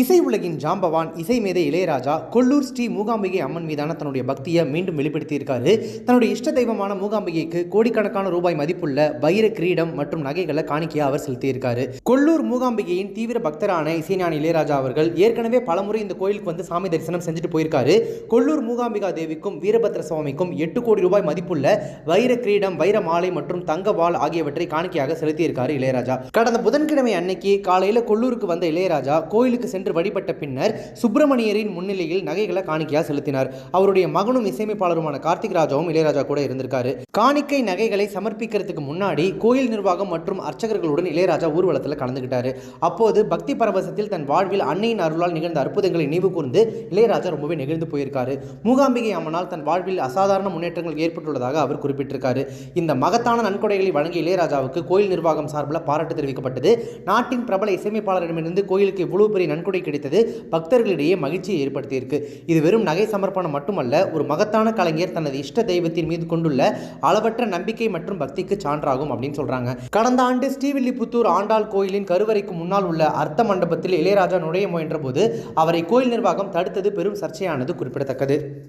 இசை உலகின் ஜாம்பவான் இசை மேதை இளையராஜா கொல்லூர் ஸ்ரீ மூகாம்பிகை அம்மன் மீதான தன்னுடைய பக்தியை மீண்டும் வெளிப்படுத்தியிருக்காரு. தன்னுடைய இஷ்ட தெய்வமான மூகாம்பிகைக்கு கோடிக்கணக்கான ரூபாய் மதிப்புள்ள வைர கிரீடம் மற்றும் நகைகளை காணிக்கையா அவர் செலுத்தியிருக்காரு. கொல்லூர் மூகாம்பிகையின் தீவிர பக்தரான இசைஞானி இளையராஜா அவர்கள் ஏற்கனவே பலமுறை இந்த கோயிலுக்கு வந்து சாமி தரிசனம் செஞ்சுட்டு போயிருக்காரு. கொல்லூர் மூகாம்பிகா தேவிக்கும் வீரபத்ர சுவாமிக்கும் எட்டு கோடி ரூபாய் மதிப்புள்ள வைர கிரீடம் வைர மாலை மற்றும் தங்க வாள் ஆகியவற்றை காணிக்கையாக செலுத்தியிருக்காரு இளையராஜா. கடந்த புதன்கிழமை அன்னைக்கு காலையில் கொல்லூருக்கு வந்த இளையராஜா கோயிலுக்கு சென்று வழிபட்ட பின்னர் சுப்பிரமணியரின் முன்னிலையில் நகைகளை காணிக்கையாக செலுத்தினார். அவருடைய மகனும் இசையமைப்பாளருமான கார்த்திக் ராஜாவும் இளையராஜா கூட இருந்திருக்காரு. காணிக்கை நகைகளை சமர்ப்பிக்கிறதுக்கு முன்னாடி கோயில் நிர்வாகம் மற்றும் அர்ச்சகர்களுடன் இளையராஜா ஊர்வலத்தில் கலந்துகிட்டாரு. அப்போது பக்தி பரவசத்தில் தன் வாழ்வில் அன்னையின் அருளால் நிகழ்ந்த அற்புதங்களை நினைவு கூர்ந்து இளையராஜா ரொம்பவே நெகிழ்ந்து போயிருக்காரு. மூகாம்பிகை அம்மனால் தன் வாழ்வில் அசாதாரண முன்னேற்றங்கள் ஏற்பட்டுள்ளதாக அவர் குறிப்பிட்டிருக்காரு. இந்த மகத்தான நன்கொடைகளை வழங்கிய இளையராஜாவுக்கு கோயில் நிர்வாகம் சார்பில் பாராட்டு தெரிவிக்கப்பட்டது. நாட்டின் பிரபல இசையமைப்பாளரிடமிருந்து கோயிலுக்கு இவ்வளவு பெரிய நன்கொடை கிடைத்தது பக்தர்களிடையே மகிழ்ச்சியை ஏற்படுத்தியிருக்கு. இது வெறும் நகை சமர்ப்பணம் மட்டுமல்ல ஒரு மகத்தான கலைஞர் தனது இஷ்ட தெய்வத்தின் மீது கொண்டுள்ள அளவற்ற நம்பிக்கை மற்றும் பக்திக்கு சான்றாகும் அப்படின்னு சொல்றாங்க. கடந்த ஆண்டு ஸ்ரீவில்லிபுத்தூர் ஆண்டாள் கோயிலின் கருவறைக்கு முன்னால் உள்ள அர்த்த மண்டபத்தில் இளையராஜா நுழைய முயன்ற போது அவரை கோயில் நிர்வாகம் தடுத்தது பெரும் சர்ச்சையானது குறிப்பிடத்தக்கது.